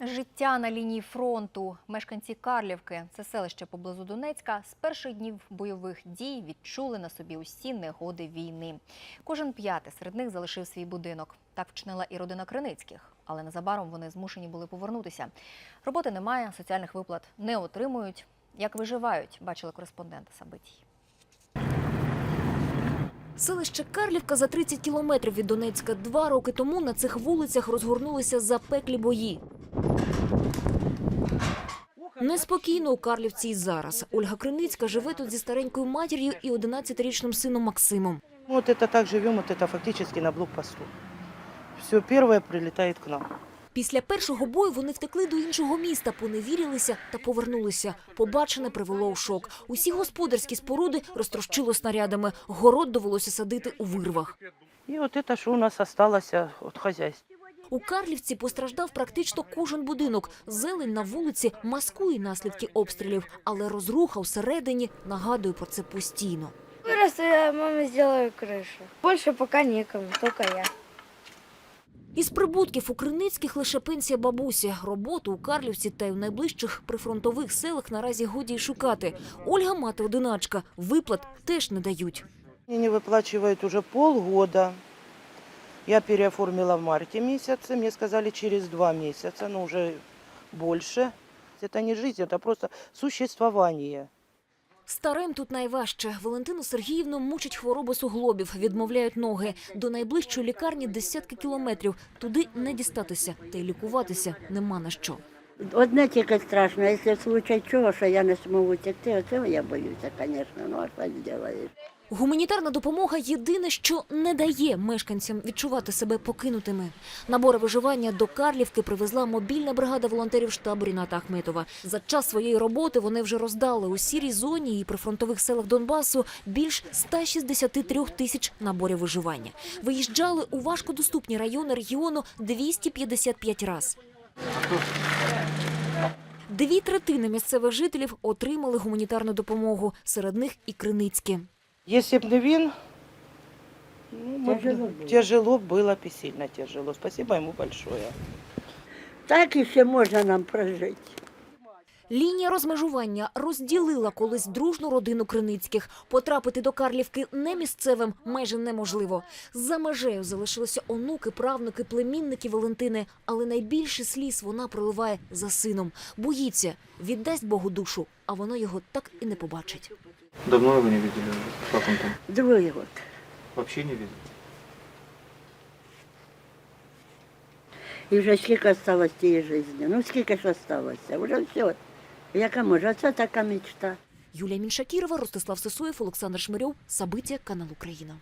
Життя на лінії фронту. Мешканці Карлівки, це селище поблизу Донецька, з перших днів бойових дій відчули на собі усі негоди війни. Кожен п'ятий серед них залишив свій будинок. Так вчинила і родина Криницьких, але незабаром вони змушені були повернутися. Роботи немає, соціальних виплат не отримують. Як виживають, бачили кореспонденти Сабитій. Селище Карлівка за 30 кілометрів від Донецька. Два роки тому на цих вулицях розгорнулися запеклі бої. Неспокійно у Карлівці і зараз. Ольга Криницька живе тут зі старенькою матір'ю і 11-річним сином Максимом. Вот это так живем, вот это фактически на блокпосту. Все первое прилетает к нам. Після першого бою вони втекли до іншого міста, поневірилися та повернулися. Побачене привело у шок. Усі господарські споруди розтрощило снарядами. Город довелося садити у вирвах. И вот это, что у нас осталось а, от хозяйства. У Карлівці постраждав практично кожен будинок. Зелень на вулиці маскує наслідки обстрілів, але розруха всередині нагадує про це постійно. Вырос, я маме сделаю крышу. Больше пока некому, только я. Із прибутків у Криницьких лише пенсія бабусі. Роботу у Карлівці та й в найближчих прифронтових селах наразі годі й шукати. Ольга мати одиначка. Виплат теж не дають. Мне не выплачивают уже полгода. Я переоформила в марте месяце, мне сказали через два месяца, но уже больше. Это не жизнь, это просто существование. Старим тут найважче. Валентину Сергіївну мучить хвороби суглобів, відмовляють ноги. До найближчої лікарні десятки кілометрів. Туди не дістатися, та й лікуватися нема на що. Одне тільки страшно, якщо в случай чого, що я не зможу текти, оцього я боюся, звісно, ну а що зробиш? Гуманітарна допомога єдине, що не дає мешканцям відчувати себе покинутими. Набори виживання до Карлівки привезла мобільна бригада волонтерів штабу Ріната Ахметова. За час своєї роботи вони вже роздали у сірій зоні і прифронтових селах Донбасу більш 163 тисяч наборів виживання. Виїжджали у важкодоступні райони регіону 255 раз. Дві третини місцевих жителів отримали гуманітарну допомогу. Серед них і Криницькі. Если бы не вин, ну, мы б- Тяжело было. тяжело было, бы, сильно тяжело. Спасибо ему большое. Так і ще можна нам прожити. Лінія розмежування розділила колись дружну родину Криницьких. Потрапити до Карлівки не місцевим майже неможливо. За межею залишилися онуки, правнуки, племінники Валентини. Але найбільше сліз вона проливає за сином. Боїться, віддасть Богу душу, а вона його так і не побачить. Давно его не видели уже? Как он там? Другий год. Вообще не видел? І вже скільки осталось тієї житті. Ну скільки ж осталося? Вже все. Яка може? Оце така мечта. Юлія Міншакірова, Ростислав Сисоєв, Олександр Шмирьов, Сабиття, канал Україна.